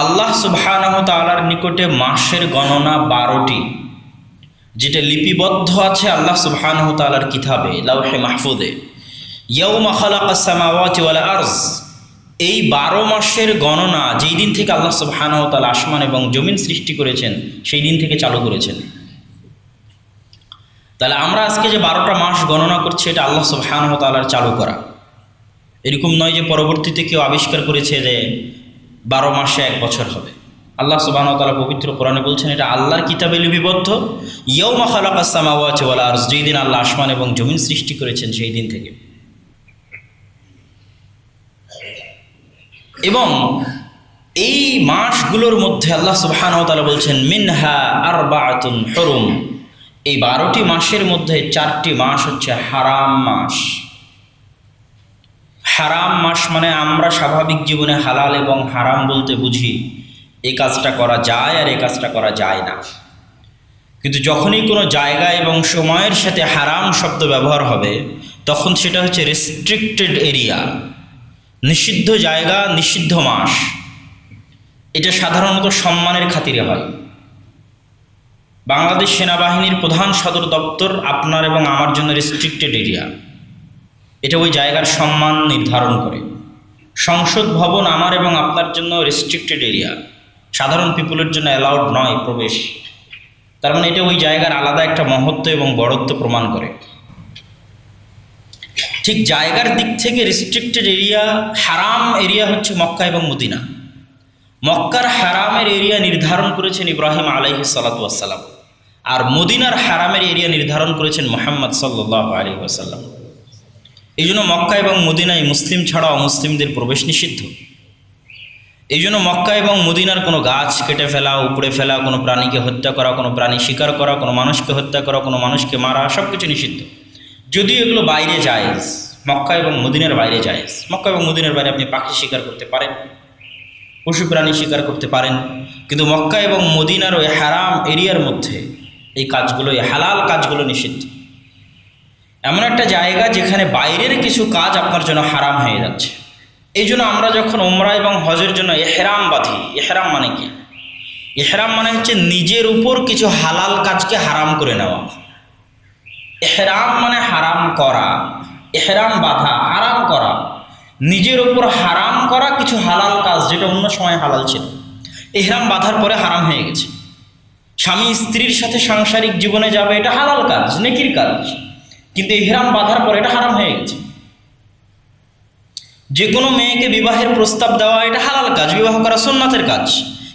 আল্লাহ সুবহানাহু তাআলার নিকটে মাসের গণনা বারোটি, যেটা লিপিবদ্ধ আছে আল্লাহ সুবহানাহু তাআলার কিতাবে, লাউহে মাহফুদে ইয়াউমা খালাকাস সামাওয়াতি ওয়াল আরজ, এই বারো মাসের গণনা যেই দিন থেকে আল্লাহ সুবহানাহু তাআলা আসমান এবং জমিন সৃষ্টি করেছেন, সেই দিন থেকে চালু করেছেন। তাহলে আমরা আজকে যে বারোটা মাস গণনা করছি, এটা আল্লাহ সুবহানাহু তাআলার চালু করা। এরকম নয় যে পরবর্তীতে কেউ আবিষ্কার করেছে যে বারো মাসে এক বছর হবে। আল্লাহ সুবাহ তালা পবিত্র কোরআনে বলছেন, এটা আল্লাহর কিতাবে লিপিবদ্ধ। ইয়ৌমা খালাকাসামাওয়াচ ওয়াল আরজ যেই দিন আল্লাহ আসমান এবং জমিন সৃষ্টি করেছেন, সেই দিন থেকে। এবং এই মাসগুলোর মধ্যে আল্লাহ সুবহান তালা বলছেন, মিনহা আর বাতুন হরুম। এই বারোটি মাসের মধ্যে চারটি মাস হচ্ছে হারাম মাস। হারাম মাস মানে আমরা স্বাভাবিক জীবনে হালাল এবং হারাম বলতে বুঝি এই কাজটা করা যায় আর এই কাজটা করা যায় না। কিন্তু যখনই কোনো জায়গা এবং সময়ের সাথে হারাম শব্দ ব্যবহার হবে, তখন সেটা হচ্ছে রেস্ট্রিক্টেড এরিয়া নিষিদ্ধ জায়গা, নিষিদ্ধ মাস। এটা সাধারণত সম্মানের খাতিরে হয়। বাংলাদেশ সেনাবাহিনীর প্রধান সদর দপ্তর আপনার এবং আমার জন্য রেস্ট্রিক্টেড এরিয়া এটা ওই জায়গার সম্মান নির্ধারণ করে। সংসদ ভবন আমার এবং আপনার জন্য রেস্ট্রিক্টেড এরিয়া সাধারণ পিপুলের জন্য অ্যালাউড নয় প্রবেশ। তার মানে এটা ওই জায়গার আলাদা একটা মহত্ব এবং বড়ত্ব প্রমাণ করে। ঠিক জায়গার দিক থেকে রেস্ট্রিক্টেড এরিয়া হারাম এরিয়া হচ্ছে মক্কা এবং মদিনা। মক্কার হারামের এরিয়া নির্ধারণ করেছেন ইব্রাহিম আলাইহি সালাতাম আর মদিনার হারামের এরিয়া নির্ধারণ করেছেন মোহাম্মদ সাল্লাহ আলী আসাল্লাম এই জন্য মক্কা এবং মদিনায় মুসলিম ছাড়া অমুসলিমদের প্রবেশ নিষিদ্ধ। এই জন্য মক্কা এবং মদিনার কোনো গাছ কেটে ফেলা উপড়ে ফেলা কোনো প্রাণীকে হত্যা করা কোনো প্রাণী শিকার করা কোনো মানুষকে হত্যা করা কোনো মানুষকে মারা সব কিছু নিষিদ্ধ। যদিও এগুলো বাইরে যায়, মক্কা এবং মদিনার বাইরে যায়। মক্কা এবং মদিনার বাইরে আপনি পাখি শিকার করতে পারেন, পশু প্রাণী শিকার করতে পারেন, কিন্তু মক্কা এবং মদিনার ওই হারাম এরিয়ার মধ্যে এই কাজগুলো, এই হালাল কাজগুলো নিষিদ্ধ। এমন একটা জায়গা যেখানে বাইরের কিছু কাজ আপনার জন্য হারাম হয়ে যাচ্ছে। এই জন্য আমরা যখন ওমরা এবং হজের জন্য এহরাম বাঁধি এহরাম মানে কি? এহরাম মানে হচ্ছে নিজের উপর কিছু হালাল কাজকে হারাম করে নেওয়া। এহরাম মানে হারাম করা এহরাম বাঁধা, হারাম করা। নিজের উপর হারাম করা কিছু হালাল কাজ যেটা অন্য সময় হালাল ছিল। এহরাম বাঁধার পরে হারাম হয়ে গেছে। স্বামী স্ত্রীর সাথে সাংসারিক জীবনে যাবে, এটা হালাল কাজ, নেকির কাজ। কিন্তু ইহরাম বাঁধার পর এটা হারাম হয়ে গেছে। যে কোনো মেয়েকে বিবাহের প্রস্তাব দেওয়া, এটা হালাল কাজ, বিবাহ করা সোননাথের কাজ।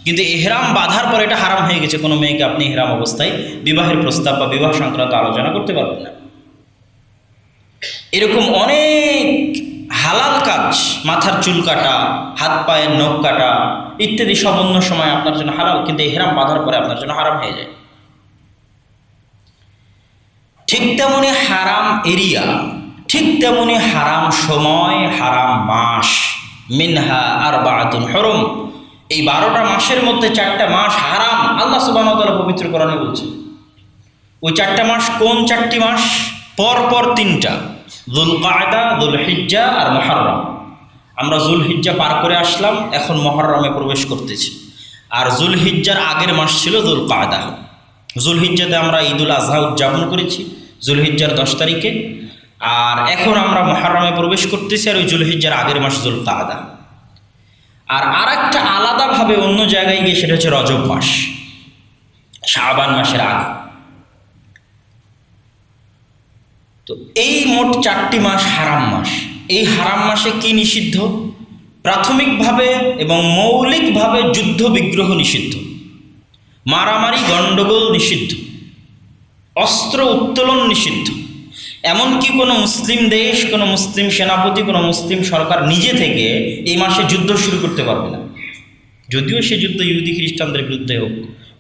কিন্তু এহরাম বাঁধার পর এটা হারাম হয়ে গেছে, কোনো মেয়েকে আপনি এহরাম অবস্থায় বিবাহের প্রস্তাব বা বিবাহ সংক্রান্ত আলোচনা করতে পারবেন না। এরকম অনেক হালাল কাজ, মাথার চুল কাটা, হাত পায়ের নখ কাটা, ইত্যাদি সব অন্য সময় আপনার জন্য হালাল, কিন্তু এহরাম বাঁধার পরে আপনার জন্য হারাম হয়ে যায়। ঠিক তেমনি হারাম এরিয়া, ঠিক তেমনি হারাম সময়, হারাম মাস, মিনহা আর বাতুন হরম। এই বারোটা মাসের মধ্যে চারটা মাস হারাম, আল্লাহ সুবাহ পবিত্র কোরআনে বলছে। ওই চারটা মাস কোন চারটি মাস? পর পর তিনটা দুল কায়দা দুল হিজ্জা আর মহারম। আমরা জুল হিজ্জা পার করে আসলাম, এখন মহরমে প্রবেশ করতেছি। আর জুল হিজ্জার আগের মাস ছিল দুল কায়দা জুল হিজ্জাতে আমরা ঈদুল আজহা উদযাপন করেছি। জুল হিজ্জার দশ তারিখে। আর এখন আমরা মহারমে প্রবেশ করতেছি আর ওই জুল হিজ্জার আগের মাস জুল কায়দা আর আর একটা আলাদাভাবে অন্য জায়গায় গিয়ে সেটা হচ্ছে রজব মাস, শাবান মাসের আগে। তো এই মোট চারটি মাস হারাম মাস। এই হারাম মাসে কি নিষিদ্ধ? প্রাথমিকভাবে এবং মৌলিকভাবে যুদ্ধ বিগ্রহ নিষিদ্ধ। মারামারি গণ্ডগোল নিষিদ্ধ। অস্ত্র উত্তোলন নিষিদ্ধ। এমনকি কোনো মুসলিম দেশ, কোনো মুসলিম সেনাপতি, কোনো মুসলিম সরকার নিজে থেকে এই মাসে যুদ্ধ শুরু করতে পারবে না। যদিও সে যুদ্ধ ইহুদি খ্রিস্টানদের বিরুদ্ধে হোক,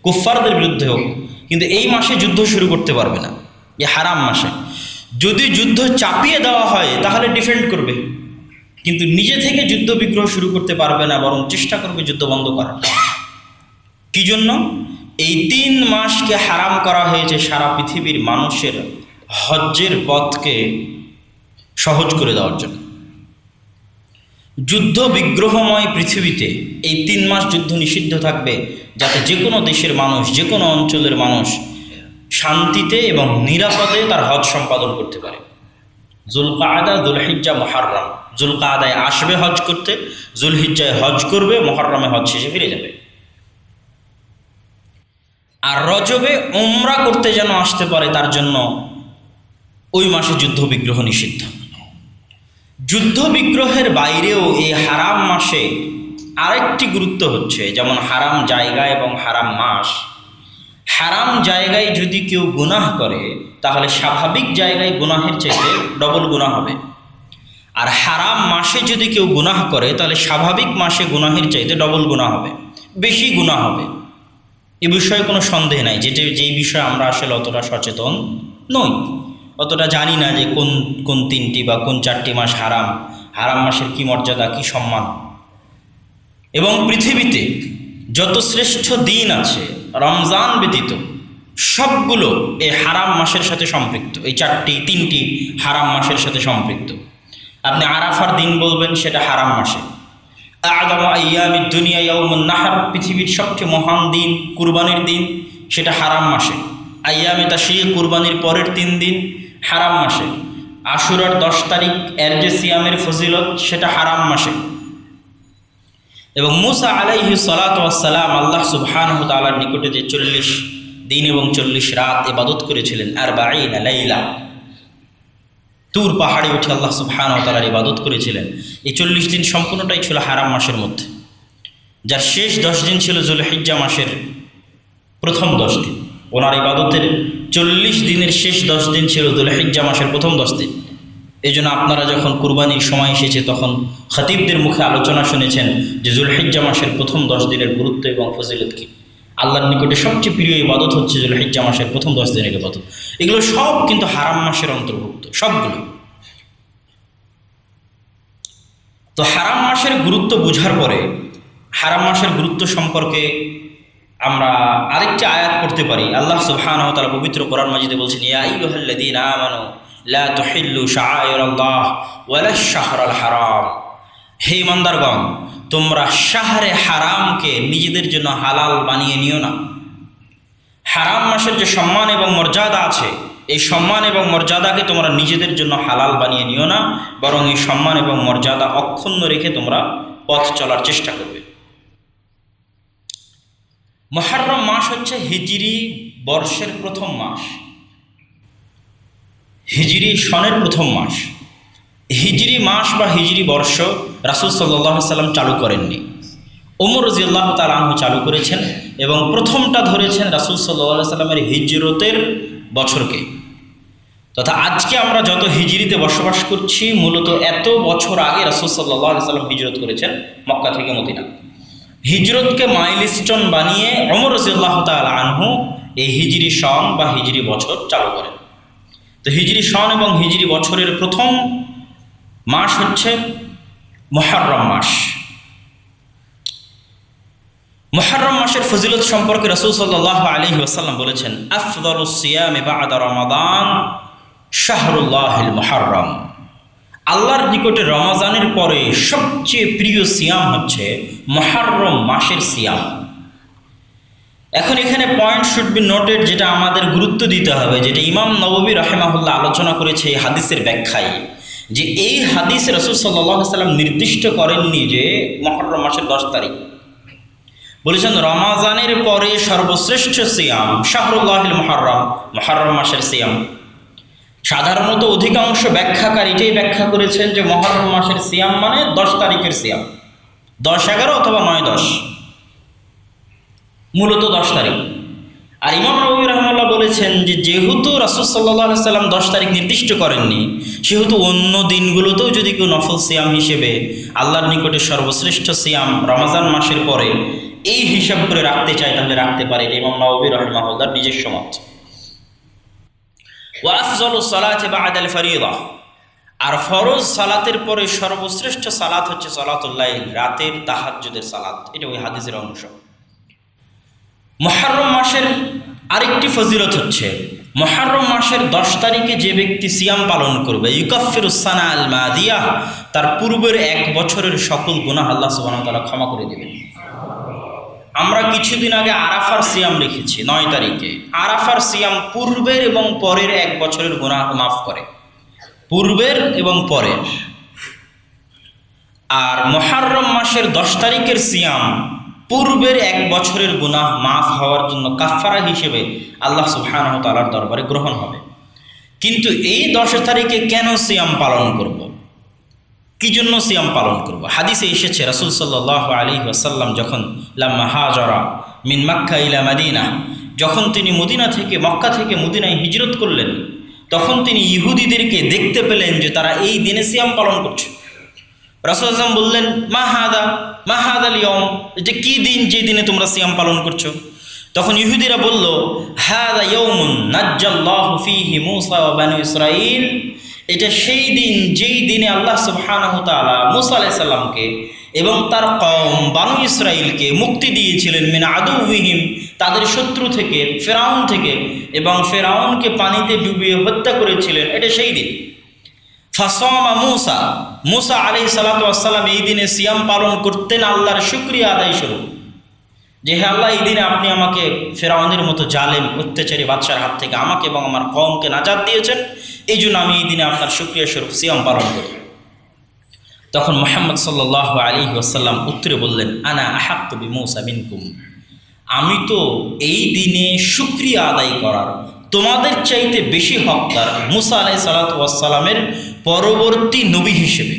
কুফফারদের বিরুদ্ধে হোক, কিন্তু এই মাসে যুদ্ধ শুরু করতে পারবে না, এ হারাম মাসে। যদি যুদ্ধ চাপিয়ে দেওয়া হয়, তাহলে ডিফেন্ড করবে। কিন্তু নিজে থেকে যুদ্ধ বিগ্রহ শুরু করতে পারবে না, বরং চেষ্টা করবে যুদ্ধ বন্ধ করার। কি জন্য? এই তিন মাসকে হারাম করা হয়েছে সারা পৃথিবীর মানুষের হজ্জের পথকে সহজ করে দেওয়ার জন্য। যুদ্ধ বিগ্রহময় পৃথিবীতে এই তিন মাস যুদ্ধ নিষিদ্ধ থাকবে যাতে যে কোনো দেশের মানুষ, যে কোনো অঞ্চলের মানুষ শান্তিতে এবং নিরাপদে তার হজ সম্পাদন করতে পারে। জুলকাদা দুলহিজ্জা মহারম জুলকাদায় আসবে হজ করতে, জুলহিজ্জায় হজ করবে মহরমে হজ শেষে ফিরে যাবে। আর রজবে ওমরা করতে যেন আসতে পারে তার জন্য ওই মাসে যুদ্ধ বিগ্রহ নিষিদ্ধ। যুদ্ধ বিগ্রহের বাইরেও এই হারাম মাসে আরেকটি গুরুত্ব হচ্ছে, যেমন হারাম জায়গা এবং হারাম মাস। হারাম জায়গায় যদি কেউ গুনাহ করে, তাহলে স্বাভাবিক জায়গায় গুনাহের চাইতে ডবল গুনাহ হবে। আর হারাম মাসে যদি কেউ গুনাহ করে, তাহলে স্বাভাবিক মাসে গুনাহের চাইতে ডবল গুনাহ হবে, বেশি গুনাহ হবে। এ বিষয়ে কোনো সন্দেহ নাই। যেটা, যেই বিষয়ে আমরা আসলে অতটা সচেতন নই। অতটা জানি না যে কোন কোন তিনটি বা কোন চারটি মাস হারাম। হারাম মাসের কি মর্যাদা, কি সম্মান। এবং পৃথিবীতে যত শ্রেষ্ঠ দিন আছে, রমজান ব্যতীত সবগুলো এই হারাম মাসের সাথে সম্পৃক্ত। এই চারটি, তিনটি হারাম মাসের সাথে সম্পৃক্ত। আপনি আরাফার দিন বলবেন, সেটা হারাম মাসে। নাহার, পৃথিবীর সবচেয়ে মহান দিন, কুরবানির দিন, সেটা হারাম মাসে। আয়ামে তাশরিক, কুরবানির পরের তিন দিন, হারাম মাসে। আশুরার দশ তারিখ এর যে সিয়ামের ফজিলত, সেটা হারাম মাসে। এবং মুসা আলাইহি সালাতাম আল্লাহ সুবহান তালার নিকটে যে চল্লিশ দিন এবং চল্লিশ রাত এবাদত করেছিলেন আর বাইন লাইলা। তুর পাহাড়ে উঠে আল্লাহ সুবহান তালার ইবাদত করেছিলেন। এই চল্লিশ দিন সম্পূর্ণটাই ছিল হারাম মাসের মধ্যে। যার শেষ দশ দিন ছিল জুলহিজ্জা মাসের প্রথম দশ দিন। ওনার ইবাদতের চল্লিশ দিনের শেষ দশ দিন ছিল দুলহিজ্জা মাসের প্রথম দশ দিন। এই জন্য আপনারা যখন কুরবানির সময় এসেছে, তখন খতিবদের মুখে আলোচনা শুনেছেন যে জুলহিজ্জা মাসের প্রথম দশ দিনের গুরুত্ব এবং ফজিলত কী। আল্লাহর নিকটে সবচেয়ে প্রিয় ইবাদত হচ্ছে জুলহিজ্জা মাসের প্রথম দশ দিনের ইবাদত। এগুলো সব কিন্তু হারাম মাসের অন্তর্ভুক্ত, সবগুলো। তো হারাম মাসের গুরুত্ব বোঝার পরে, হারাম মাসের গুরুত্ব সম্পর্কে আমরা আরেকটি আয়াত করতে পারি। আল্লাহ সুবহানাহু ওয়া তাআলা পবিত্র কোরআন মাজিদে বলছেন লা হারাম। হে ইমানদারগণ, তোমরা শাহরে হারামকে নিজেদের জন্য হালাল বানিয়ে নিও না। হারাম মাসের যে সম্মান এবং মর্যাদা আছে, এই সম্মান এবং মর্যাদাকে তোমরা নিজেদের জন্য হালাল বানিয়ে নিও না, বরং এই সম্মান এবং মর্যাদা অক্ষুণ্ণ রেখে তোমরা পথ চলার চেষ্টা করবে। মহারম মাস হচ্ছে হিজরি বর্ষের প্রথম মাস। হিজরি সনের প্রথম মাস। হিজরি মাস বা হিজরি বর্ষ রাসুল সাল্লাহ সাল্লাম চালু করেননি। ওমর রাজিয়াল্লাহ তালাহু চালু করেছেন এবং প্রথমটা ধরেছেন রাসুল সাল্লাহ সাল্লামের হিজরতের বছরকে। তথা আজকে আমরা যত হিজরিতে বসবাস করছি, মূলত এত বছর আগে রাসুল সাল্লাহ সাল্লাম হিজরত করেছেন মক্কা থেকে মদিনা। হিজরতকে মাইলস্টোন বানিয়ে অমর রসিল্লাহ তাল আনহু এই হিজরি সন বা হিজরি বছর চালু করেন। তো হিজরি সন এবং হিজরি বছরের প্রথম মাস হচ্ছে মহারম মাস। মহারম মাসের ফজিলত সম্পর্কে রসুল সাল্লাহ আলী ওসাল্লাম বলেছেন, আফদল সিয়াম বাদ রমাদান শাহরুল্লাহিল মহারম আল্লাহর নিকটে রমাজানের পরে সবচেয়ে প্রিয় সিয়াম হচ্ছে মহারম মাসের সিয়াম। এখন এখানে পয়েন্ট শুড বি নোটেড যেটা আমাদের গুরুত্ব দিতে হবে, যেটা ইমাম নববী রহেমাহুল্লাহ আলোচনা করেছে এই হাদিসের ব্যাখ্যায়। যে এই হাদিস রসুল সাল্লাহ সাল্লাম নির্দিষ্ট করেননি যে মহরম মাসের দশ তারিখ। বলেছেন, রমাজানের পরে সর্বশ্রেষ্ঠ সিয়াম শাহরুল্লাহিল মহরম মহরম মাসের সিয়াম। সাধারণত অধিকাংশ ব্যাখ্যাকার এটাই ব্যাখ্যা করেছেন যে মহরম মাসের সিয়াম মানে দশ তারিখের সিয়াম। দশ এগারো অথবা নয় দশ। মূলত দশ তারিখ। আর ইমাম রবি রহমাল্লাহ বলেছেন যে যেহেতু রাসুল সাল্লাহ সাল্লাম দশ তারিখ নির্দিষ্ট করেননি, সেহেতু অন্য দিনগুলোতেও যদি কেউ নফল সিয়াম হিসেবে আল্লাহর নিকটে সর্বশ্রেষ্ঠ সিয়াম রমাজান মাসের পরে এই হিসাব করে রাখতে চায়, তাহলে রাখতে পারে ইমাম নবী রহমাহুল্লার নিজস্ব মত। আর ফরজ সালাতের পরে সর্বশ্রেষ্ঠ সালাত হচ্ছে সালাতুল্লাহ রাতের তাহাজ্জুদের সালাত। এটা ওই হাদিসের অংশ। মহারম মাসের আরেকটি ফজিলত হচ্ছে মহারম মাসের দশ তারিখে যে ব্যক্তি সিয়াম পালন করবে ইউকাফিরুসানা আল মাদিয়া, তার পূর্বের এক বছরের সকল গুনাহ আল্লাহ তাআলা ক্ষমা করে দেবেন। আমরা কিছুদিন আগে আরাফার সিয়াম রেখেছি, নয় তারিখে। আরাফার সিয়াম পূর্বের এবং পরের এক বছরের গুনাহ মাফ করে। পূর্বের এবং পরের। আর মহারম মাসের দশ তারিখের সিয়াম পূর্বের এক বছরের গুনাহ মাফ হওয়ার জন্য কাফারা হিসেবে আল্লাহ সুবহানাহু ওয়া তাআলার দরবারে গ্রহণ হবে। কিন্তু এই দশ তারিখে কেন সিয়াম পালন করব। কি জন্য সিয়াম পালন করব? হাদিসে এসেছে, রাসূল সাল্লাল্লাহু আলাইহি ওয়াসাল্লাম যখন, লাম্মা হাজারা মিন মাক্কা ইলা মাদিনা যখন তিনি মদিনা থেকে, মক্কা থেকে মদিনায় হিজরত করলেন, তখন তিনি ইহুদিদেরকে দেখতে পেলেন যে তারা এই দিনে সিয়াম পালন করছে। রাসূল আসলাম বললেন, মা হাদা মা হাদা লিয়ম। যে, কি দিন যে দিনে তোমরা সিয়াম পালন করছ? তখন ইহুদিরা বলল, হাদা ইয়ৌমুন নাজ্জাল্লাহু ফীহি মূসা বানু ইসরাঈল। এটা সেই দিন, যেই দিনে আল্লাহ সুবহানাহু তাআলা মূসা আলাইহিস সালামকে এবং তার কওম বানু ইসরাইলকে মুক্তি দিয়েছিলেন মিন আদুহিম তাদের শত্রু থেকে, ফেরাউন থেকে এবং ফেরাউনকে পানিতে ডুবিয়ে হত্যা করেছিলেন। এটা সেই দিন। ফাসমা মুসা মুসা আলি সালাতাম এই দিনে সিয়াম পালন করতেন আল্লাহর শুক্রিয়া আদায় স্বরূপ। যে হে আল্লাহ, এই দিনে আপনি আমাকে ফেরাউনের মতো জালেম, অত্যাচারী বাদশার হাত থেকে আমাকে এবং আমার কমকে নাজাদ দিয়েছেন। এই জন্য আমি এই দিনে আপনার শুক্রিয়া স্বরূপ সিয়াম পালন করি। তখন মোহাম্মদ সাল্লাহ আলী ওয়াসাল্লাম উত্তরে বললেন, আনা আহাক্তবি মৌসা মিনকুম। আমি তো এই দিনে শুক্রিয়া আদায় করার, তোমাদের চাইতে বেশি হকদার মুসা আলাই সালাতামের পরবর্তী নবী হিসেবে,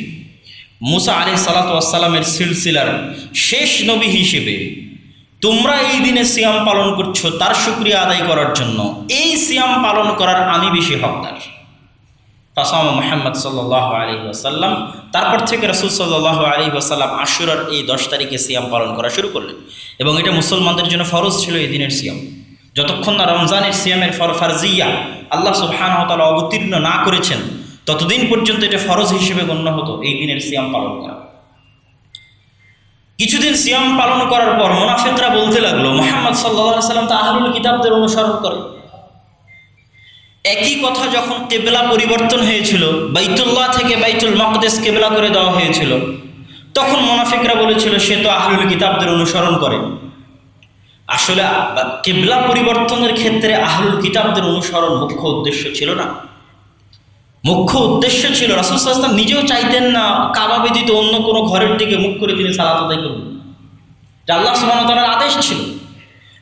মুসা আলাই সালাতামের সিলসিলার শেষ নবী হিসেবে তোমরা এই দিনে সিয়াম পালন করছ, তার শুক্রিয়া আদায় করার জন্য। এই সিয়াম পালন করার আমি বেশি হকদার। তাসামা মোহাম্মদ সাল্লাহ আলী ওয়াসাল্লাম, তারপর থেকে রসুল সাল্লাহ আলী ওয়াসাল্লাম আশুরার এই দশ তারিখে সিয়াম পালন করা শুরু করলেন। এবং এটা মুসলমানদের জন্য ফরজ ছিল এই দিনের সিয়াম। যতক্ষণ না রমজানের সিয়ামের ফর, ফারজিয়া আল্লাহ সুবহানহতালা অবতীর্ণ না করেছেন ততদিন পর্যন্ত এটা ফরজ হিসেবে গণ্য হতো, এই দিনের সিয়াম পালন করা। কিছুদিন সিয়াম পালন করার পর মোনাফেকরা বলতে লাগল, মোহাম্মদ সাল্লাহ সাল্লাম তা আহলুল কিতাবদের অনুসরণ করে। একই কথা যখন কেবলা পরিবর্তন হয়েছিল, বাইতুল্লাহ থেকে বাইতুল মকদেশ কেবলা করে দেওয়া হয়েছিল, তখন মোনাফিকরা বলেছিল, সে তো আহলুল কিতাবদের অনুসরণ করে। আসলে, কেবলা পরিবর্তনের ক্ষেত্রে আহলুল কিতাবদের অনুসরণ মুখ্য উদ্দেশ্য ছিল না। মুখ্য উদ্দেশ্য ছিল রাসুলাম নিজেও চাইতেন না কাবা ব্যতীত অন্য কোনো ঘরের দিকে মুখ করে তিনি সালাত আদায় করবেন যা আল্লাহ সুবাহতালার আদেশ ছিল।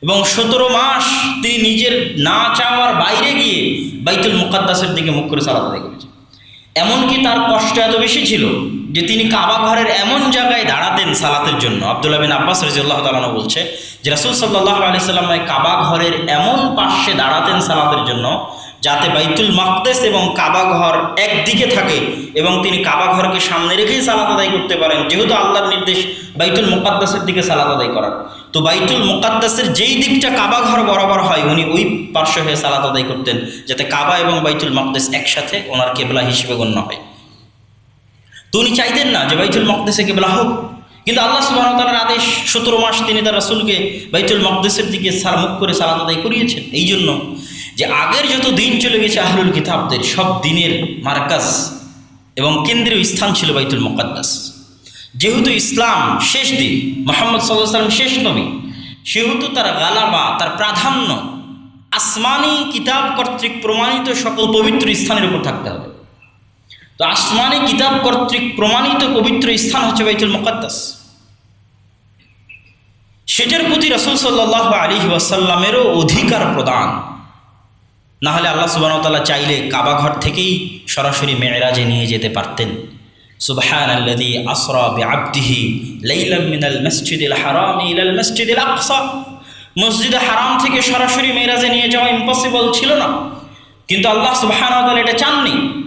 এবং সতেরো মাস তিনি নিজের না চাওয়ার বাইরে গিয়ে বাইতুল মুকাদ্দাসের দিকে মুখ করে সালাত আদায় করেছেন। এমনকি তার কষ্ট এত বেশি ছিল যে তিনি কাবা ঘরের এমন জায়গায় দাঁড়াতেন সালাতের জন্য। আবদুল্লাহ বিন আব্বাস রাজিউল্লাহ তালানো বলছে যে রাসুল সাল্লাহ আলি সাল্লাম কাবা ঘরের এমন পাশে দাঁড়াতেন সালাতের জন্য যাতে বাইতুল মাকদেস এবং কাবা ঘর একদিকে থাকে এবং তিনি কাবা ঘরকে সামনে রেখেই সালাত আদায় করতে পারেন, যেহেতু আল্লাহর নির্দেশ বাইতুল মোকাদ্দাসের দিকে সালাত আদায় করার তো বাইতুল মোকাদ্দাসের যেই দিকটা কাবা ঘর বরাবর হয়, উনি ওই পার্শ্ব হয়ে সালাত আদায় করতেন, যাতে কাবা এবং বাইতুল মকদেস একসাথে ওনার কেবলা হিসেবে গণ্য হয়। তো উনি চাইতেন না যে বাইতুল মকদেসে কেবলা হোক। কিন্তু আল্লাহ সুবাহতালার আদেশ, সতেরো মাস তিনি তার রাসুলকে বাইতুল মকদেসের দিকে সার, মুখ করে সালাত আদায় করিয়েছেন। এই জন্য যে আগের যত দিন চলে গেছে আহলুল কিতাবদের, সব দিনের মার্কাজ এবং কেন্দ্রীয় স্থান ছিল বাইতুল মোকাদ্দাস। যেহেতু ইসলাম শেষ দিন, মোহাম্মদ সাল্লাম শেষ নবী, সেহেতু তার গালাবা তার প্রাধান্য আসমানি কিতাব কর্তৃক প্রমাণিত সকল পবিত্র স্থানের উপর থাকতে হবে। তো আসমানি কিতাব কর্তৃক প্রমাণিত পবিত্র স্থান হচ্ছে বাইতুল মোকাদ্দাস। সেটার প্রতি রসুল সাল্লাহ আলী ওয়াসাল্লামেরও অধিকার প্রদান। না হলে আল্লাহ সুবাহতাল্লাহ চাইলে কাবাঘর থেকেই সরাসরি মেয়েরাজে নিয়ে যেতে পারতেন। সুবহান আল্লাদি আসরা বিআবদিহি লাইলাম মিনাল মসজিদিল হারাম ইলাল মসজিদিল আকসা। মসজিদে হারাম থেকে সরাসরি মেয়েরাজে নিয়ে যাওয়া ইম্পসিবল ছিল না। কিন্তু আল্লাহ সুবহান এটা চাননি।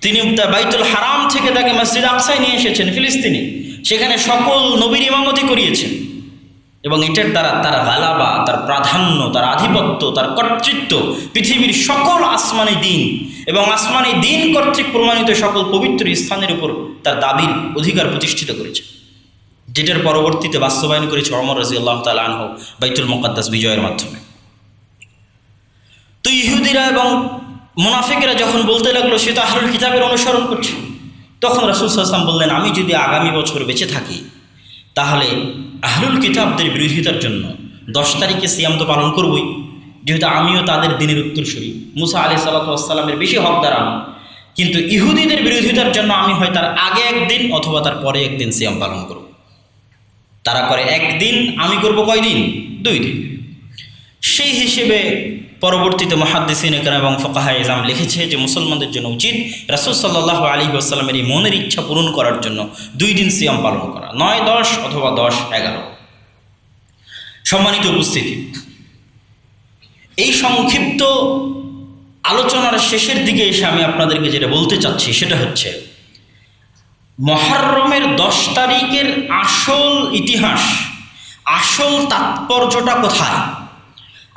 তিনি বাইতুল হারাম থেকে তাকে মসজিদ আকসায় নিয়ে এসেছেন ফিলিস্তিনি। সেখানে সকল নবীর ইমামতি করিয়েছেন। এবং এটার দ্বারা তার গালাবা, তার প্রাধান্য, তার আধিপত্য, তার কর্তৃত্ব, পৃথিবীর সকল আসমানি দিন এবং আসমানি দিন কর্তৃক প্রমাণিত সকল পবিত্র স্থানের উপর তার দাবির অধিকার প্রতিষ্ঠিত করেছে। যেটার পরবর্তীতে বাস্তবায়ন করেছে অমর রাজি আল্লাহ তালাহ বাইতুল মোকাদ্দাস বিজয়ের মাধ্যমে। তো ইহুদিরা এবং মুনাফিকেরা যখন বলতে লাগল, সে তো আহরুল কিতাবের অনুসরণ করছে। তখন রাসুল সাল্লাম বললেন, আমি যদি আগামী বছর বেঁচে থাকি তাহলে আহরুল কিতাবদের বিরোধিতার জন্য দশ তারিখে সিয়াম তো পালন করবই। যেহেতু আমিও তাদের দিনের উত্তরসূরি। মুসা আলি সাল্লাতামের বেশি হকদার আমি। কিন্তু ইহুদিদের বিরোধিতার জন্য আমি হয় তার আগে একদিন অথবা তার পরে একদিন সিয়াম পালন করব। তারা করে একদিন, আমি করব কয়দিন? দুই দিন। সেই হিসেবে পরবর্তীতে মহাদ্দিসিন একরাম এবং ফকাহা ইজাম লিখেছে যে মুসলমানদের জন্য উচিত রাসুল সাল্লাহ আলী আসসালামের এই মনের ইচ্ছা পূরণ করার জন্য দুই দিন সিয়াম পালন করা, নয় দশ অথবা দশ এগারো। সম্মানিত উপস্থিতি, এই সংক্ষিপ্ত আলোচনার শেষের দিকে এসে আমি আপনাদেরকে যেটা বলতে চাচ্ছি সেটা হচ্ছে, মহারমের দশ তারিখের আসল ইতিহাস, আসল তাৎপর্যটা কোথায়?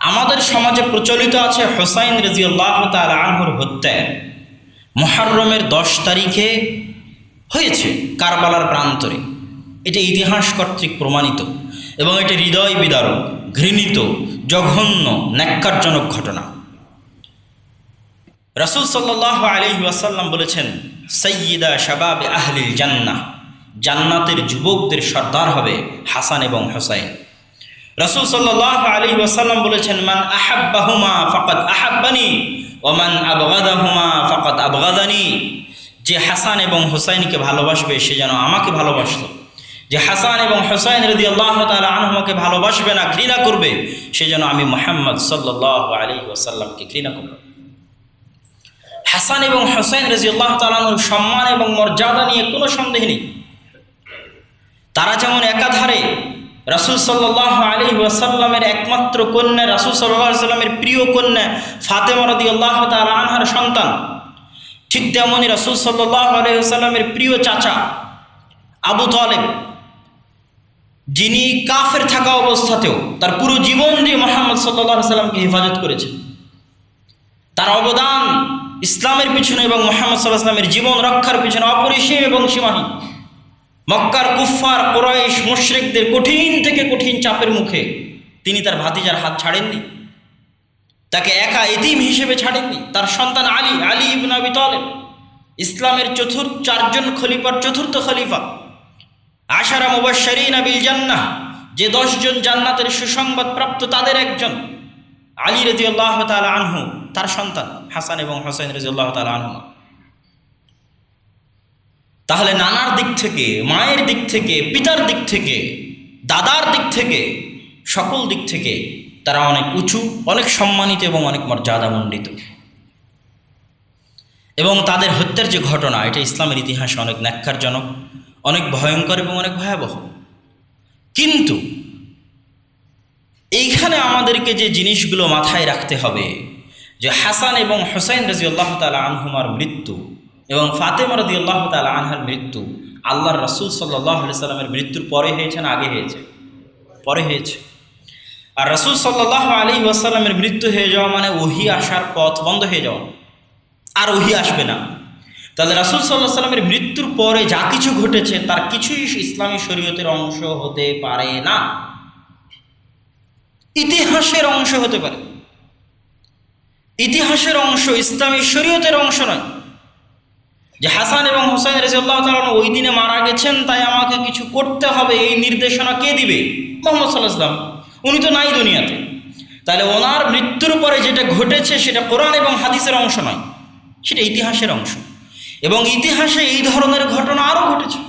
আমাদের সমাজে প্রচলিত আছে হোসাইন রাজিউল্লাহ তাল আনহুর হত্যায় মহারমের দশ তারিখে হয়েছে কারবালার প্রান্তরে। এটা ইতিহাস কর্তৃক প্রমাণিত এবং এটি হৃদয় বিদারক, ঘৃণিত, জঘন্য, ন্যাক্কারজনক ঘটনা। রাসুল সাল্লাহ আলি ওয়াসাল্লাম বলেছেন সৈয়দা শাবাব আহলিল জান্নাহ। জান্নাতের যুবকদের সর্দার হবে হাসান এবং হোসাইন। রসুল সাল্লাহ আলী ওয়াসাল্লাম বলেছেন, মান আহাব্বাহুমা ফকত আহাব্বানি ওমান আবগাদাহুমা ফকত আবগাদানি। যে হাসান এবং হোসাইনকে ভালোবাসবে, সে যেন আমাকে ভালোবাসলো যে হাসান এবং হোসাইন রদি আল্লাহ তালা আনহুমাকে ভালোবাসবে না, ঘৃণা করবে, সে যেন আমি মোহাম্মদ সাল্লাহ আলী ওয়াসাল্লামকে ঘৃণা করব। হাসান এবং হোসাইন রাজি আল্লাহ তালানুর সম্মান এবং মর্যাদা নিয়ে কোনো সন্দেহ নেই। তারা যেমন একাধারে রাসুল সাল্লাহ আলী ওয়াসাল্লামের একমাত্র কন্যা, রাসুল সাল্লাহ সাল্লামের প্রিয় কন্যা ফাতেমা রদি আল্লাহ তাল আনহার সন্তান। ঠিক তেমনই রাসুল সাল্লাহ আলহিহাল্লামের প্রিয় চাচা আবু তালেব, যিনি কাফের থাকা অবস্থাতেও তার পুরো জীবন দিয়ে মোহাম্মদ সাল্লাহ সাল্লামকে হেফাজত করেছেন। তার অবদান ইসলামের পিছনে এবং মোহাম্মদ সাল্লাহ সাল্লামের জীবন রক্ষার পিছনে অপরিসীম এবং সীমাহীন। মক্কার কুফার কোরাইশ মুশ্রিকদের কঠিন থেকে কঠিন চাপের মুখে তিনি তার ভাতিজার হাত ছাড়েননি। তাকে একা এতিম হিসেবে ছাড়েননি। তার সন্তান আলী আলী ইবন আবি তালেব, ইসলামের চতুর্থ চারজন খলিফার চতুর্থ খলিফা। আশারা মুবাশশারিন আবিল জান্নাহ, যে দশজন জান্নাতের সুসংবাদ প্রাপ্ত তাদের একজন। আলী রাজি আল্লাহ তালা আনহু, তার সন্তান হাসান এবং হোসেন রাজি আল্লাহ তালা আনহুমা। তাহলে নানার দিক থেকে, মায়ের দিক থেকে, পিতার দিক থেকে, দাদার দিক থেকে, সকল দিক থেকে তারা অনেক উঁচু, অনেক সম্মানিত এবং অনেক মর্যাদামণ্ডিত এবং তাদের হত্যার যে ঘটনা, এটা ইসলামের ইতিহাসে অনেক ন্যাক্কারজনক, অনেক ভয়ঙ্কর এবং অনেক ভয়াবহ। কিন্তু এইখানে আমাদেরকে যে জিনিসগুলো মাথায় রাখতে হবে, যে হাসান এবং হোসাইন রাজি আল্লাহ তালা আনহুমার মৃত্যু এবং ফাতেমা রদি আল্লাহ তালা আনহার মৃত্যু। আল্লাহর রসুল সাল্লাহ সাল্লামের মৃত্যুর পরে হয়েছে না আগে হয়েছে? পরে হয়েছে। আর রসুল সাল্লাহ আলী ওয়াসাল্লামের মৃত্যু হয়ে যাওয়া মানে ওহি আসার পথ বন্ধ হয়ে যাওয়া। আর ওহি আসবে না। তাহলে রাসুল সাল্লাহ সাল্লামের মৃত্যুর পরে যা কিছু ঘটেছে তার কিছুই ইসলামী শরীয়তের অংশ হতে পারে না। ইতিহাসের অংশ হতে পারে। ইতিহাসের অংশ ইসলামী শরীয়তের অংশ নয়। যে হাসান এবং হোসেন রেজিউল্লাহ তালন ওই দিনে মারা গেছেন, তাই আমাকে কিছু করতে হবে, এই নির্দেশনা কে দিবে? মোহাম্মদ সাল্লাহাম উনি তো নাই দুনিয়াতে। তাহলে ওনার মৃত্যুর পরে যেটা ঘটেছে, সেটা কোরআন এবং হাদিসের অংশ নয়, সেটা ইতিহাসের অংশ। এবং ইতিহাসে এই ধরনের ঘটনা আরও ঘটেছে।